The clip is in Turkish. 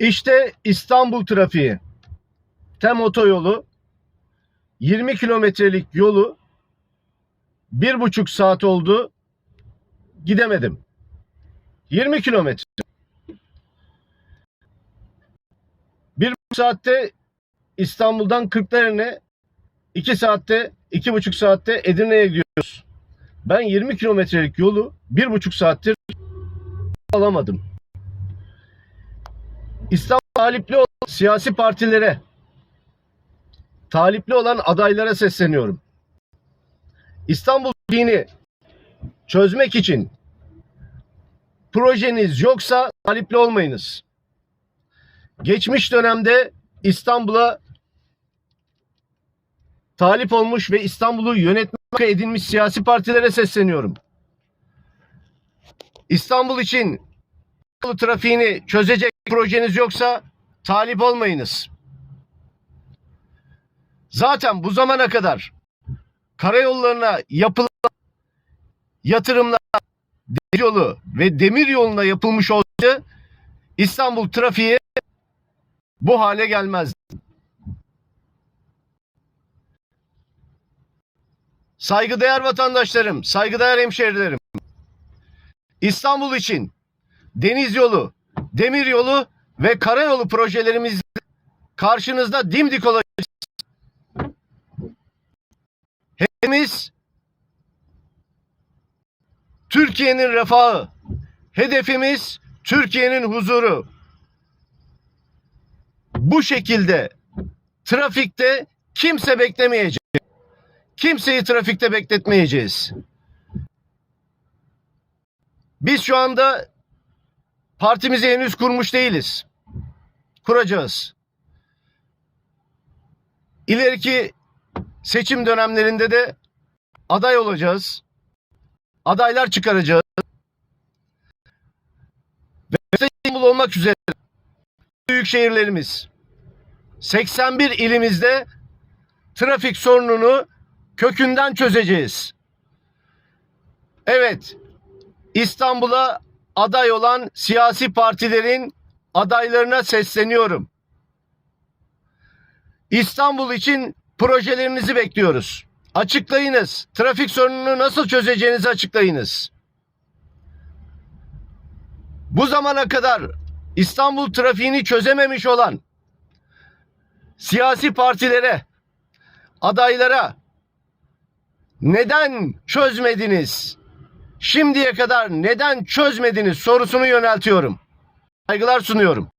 İşte İstanbul trafiği. Tem otoyolu 20 kilometrelik yolu bir buçuk saat oldu gidemedim. 20 kilometre. Bir buçuk saatte İstanbul'dan Kırklareli'ne 2 saatte, iki buçuk saatte Edirne'ye gidiyoruz. Ben 20 kilometrelik yolu bir buçuk saattir alamadım. İstanbul talipli olan siyasi partilere, talipli olan adaylara sesleniyorum. İstanbul dini çözmek için projeniz yoksa talipli olmayınız. Geçmiş dönemde İstanbul'a talip olmuş ve İstanbul'u yönetme hakkı edinmiş siyasi partilere sesleniyorum. İstanbul için trafiğini çözecek projeniz yoksa talip olmayınız. Zaten bu zamana kadar karayollarına yapılan yatırımlar demir yolu ve demir yoluna yapılmış olsaydı İstanbul trafiği bu hale gelmezdi. Saygıdeğer vatandaşlarım, saygıdeğer hemşehrilerim. İstanbul için deniz yolu, demir yolu ve karayolu projelerimiz karşınızda dimdik olacağız. Hedefimiz Türkiye'nin refahı. Hedefimiz Türkiye'nin huzuru. Bu şekilde trafikte kimse beklemeyecek. Kimseyi trafikte bekletmeyeceğiz. Biz şu anda partimizi henüz kurmuş değiliz. Kuracağız. İleriki seçim dönemlerinde de aday olacağız. Adaylar çıkaracağız. Ve İstanbul olmak üzere büyük şehirlerimiz 81 ilimizde trafik sorununu kökünden çözeceğiz. Evet, İstanbul'a aday olan siyasi partilerin adaylarına sesleniyorum. İstanbul için projelerinizi bekliyoruz. Açıklayınız. Trafik sorununu nasıl çözeceğinizi açıklayınız. Bu zamana kadar İstanbul trafiğini çözememiş olan siyasi partilere, adaylara neden çözmediniz? Şimdiye kadar neden çözmediniz sorusunu yöneltiyorum. Saygılar sunuyorum.